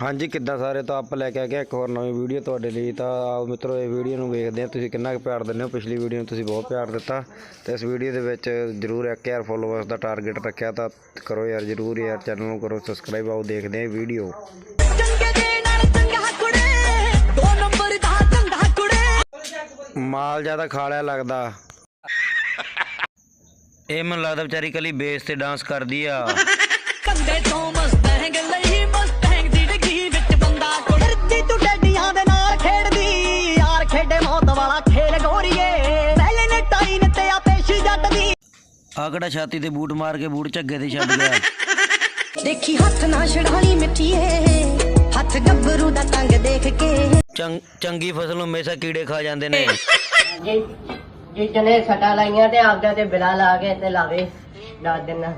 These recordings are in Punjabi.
ਹਾਂਜੀ ਕਿੱਦਾਂ ਸਾਰੇ? ਤਾਂ ਆਪਾਂ ਲੈ ਕੇ ਆ ਗਏ ਇੱਕ ਹੋਰ ਨਵੀਂ ਵੀਡੀਓ ਤੁਹਾਡੇ ਲਈ। ਤਾਂ ਆਓ ਮਿੱਤਰੋ ਇਹ ਵੀਡੀਓ ਨੂੰ ਵੇਖਦੇ ਆ ਤੁਸੀਂ ਕਿੰਨਾ ਕੁ ਪਿਆਰ ਦਿੰਦੇ ਹੋ? ਪਿਛਲੀ ਵੀਡੀਓ ਨੂੰ ਤੁਸੀਂ ਬਹੁਤ ਪਿਆਰ ਦਿੱਤਾ। ਤੇ ਇਸ ਵੀਡੀਓ ਦੇ ਵਿੱਚ ਜ਼ਰੂਰ 1000 ਫੋਲੋਅਰਸ ਦਾ ਟਾਰਗੇਟ ਰੱਖਿਆ। ਤਾਂ ਕਰੋ ਯਾਰ ਜ਼ਰੂਰ ਯਾਰ ਚੈਨਲ ਨੂੰ ਕਰੋ ਸਬਸਕ੍ਰਾਈਬ ਆਓ ਦੇਖਦੇ ਆ ਵੀਡੀਓ। ਮਾਲ ਜ਼ਿਆਦਾ ਖਾ ਲਿਆ ਲੱਗਦਾ। ਇਹ ਮੈਨੂੰ ਲੱਗਦਾ ਵਿਚਾਰੀ ਕਲੀ ਬੇਸ ਤੇ ਡਾਂਸ ਕਰਦੀ ਆ। ਕੰਦੇ ਤੋਂ ਆ ਕਿਹੜਾ ਛਾਤੀ ਤੇ ਬੂਟ ਮਾਰ ਕੇ ਬੂਟ ਝੱਗੇ ਤੇ ਛੱਡ ਗਿਆ? ਦੇਖੀ ਹੱਥ ਨਾ ਛੜਾਲੀ ਮਿੱਠੀਏ ਹੱਥ ਗੱਭਰੂ ਦਾ ਤੰਗ ਦੇਖ ਕੇ। ਚੰਗ- ਫਸਲ ਨੂੰ ਹਮੇਸ਼ਾ ਕੀੜੇ ਖਾ ਜਾਂਦੇ ਨੇ। ਜੀ ਜੀ ਜਨੇ ਸੱਟਾਂ ਲਾਈਆਂ ਤੇ ਆਪਦਾ ਤੇ ਬਿਲਾ ਲਾ ਕੇ ਤੇ ਲਾਵੇ ਦੱਸ ਦੇਣਾ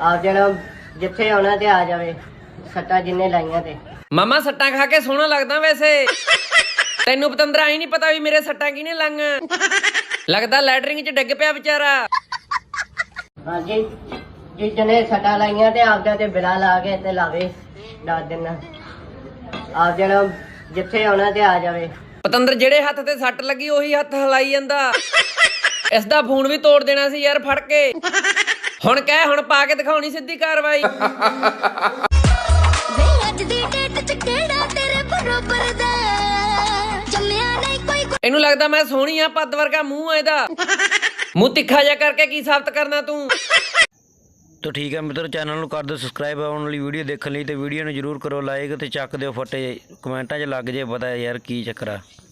ਆਪ ਜਿਹੜਾ ਜਿੱਥੇ ਆਉਣਾ ਤੇ ਆ ਜਾਵੇ ਸੱਟਾਂ ਜਿੰਨੇ ਲਾਈਆਂ ਤੇ। ਮਾਮਾ ਸੱਟਾਂ ਖਾ ਕੇ ਸੋਹਣਾ ਲੱਗਦਾ ਵੈਸੇ। ਤੈਨੂੰ ਪਤੰਦਰਾ ਹੀ ਨਹੀਂ ਪਤਾ ਵੀ ਮੇਰੇ ਸੱਟਾਂ ਕਿਹਨੇ ਲਾਈਆਂ। ਲੱਗਦਾ ਲੈਟਰਿੰਗ 'ਚ ਡਿੱਗ ਪਿਆ ਵਿਚਾਰਾ। ਹਾਂ ਜੀ। ਜੀ ਜਨੇ ਸੱਟਾਂ ਲਾਈਆਂ ਤੇ ਆਪਦਾ ਤੇ ਬਿਲਾ ਲਾ ਕੇ ਤੇ ਲਾਵੇ। ਦੱਸ ਦੇਣਾ ਆਪ ਜਿਹੜਾ ਜਿੱਥੇ ਆਉਣਾ ਤੇ ਆ ਜਾਵੇ। ਪਤੰਦਰ ਜਿਹੜੇ ਹੱਥ ਤੇ ਸੱਟ ਲੱਗੀ ਉਹੀ ਹੱਥ ਹਲਾਈ ਜਾਂਦਾ। ਇਸ ਦਾ ਫੋਨ ਵੀ ਤੋੜ ਦੇਣਾ ਸੀ ਯਾਰ ਫੜ ਕੇ। ਹੁਣ ਕਹਿ ਹੁਣ ਪਾ ਕੇ ਦਿਖਾਉਣੀ ਸਿੱਧੀ ਕਾਰਵਾਈ। ਵੇ ਅੱਜ ਦੀ ਡੇਟ ਚ ਕਿਹੜਾ ਤੇਰੇ ਬਰੋਬਰ ਦਾ? ਜੰਮਿਆ ਨਹੀਂ ਕੋਈ ਇਹਨੂੰ ਲੱਗਦਾ ਮੈਂ ਸੋਹਣੀ ਆ ਪੱਦ ਵਰਗਾ ਮੂੰਹ ਆ ਇਹਦਾ। ਮੂੰਹ ਤਿੱਖਾ ਜਿਹਾ ਕਰਕੇ ਕੀ ਸਾਬਤ ਕਰਨਾ ਤੂੰ? ਤਾਂ ਠੀਕ ਹੈ ਮਿੱਤਰੋ, ਚੈਨਲ ਨੂੰ ਕਰ ਦਿਓ ਸਬਸਕ੍ਰਾਈਬ ਆਉਣ ਵਾਲੀ ਵੀਡੀਓ ਦੇਖਣ ਲਈ ਤੇ ਵੀਡੀਓ ਨੂੰ ਜਰੂਰ ਕਰੋ ਲਾਈਕ ਤੇ ਚੱਕ ਦਿਓ ਫਟੇ ਕਮੈਂਟਾਂ 'ਚ ਲੱਗ ਜੇ ਪਤਾ ਯਾਰ ਕੀ ਚੱਕਰ ਆ।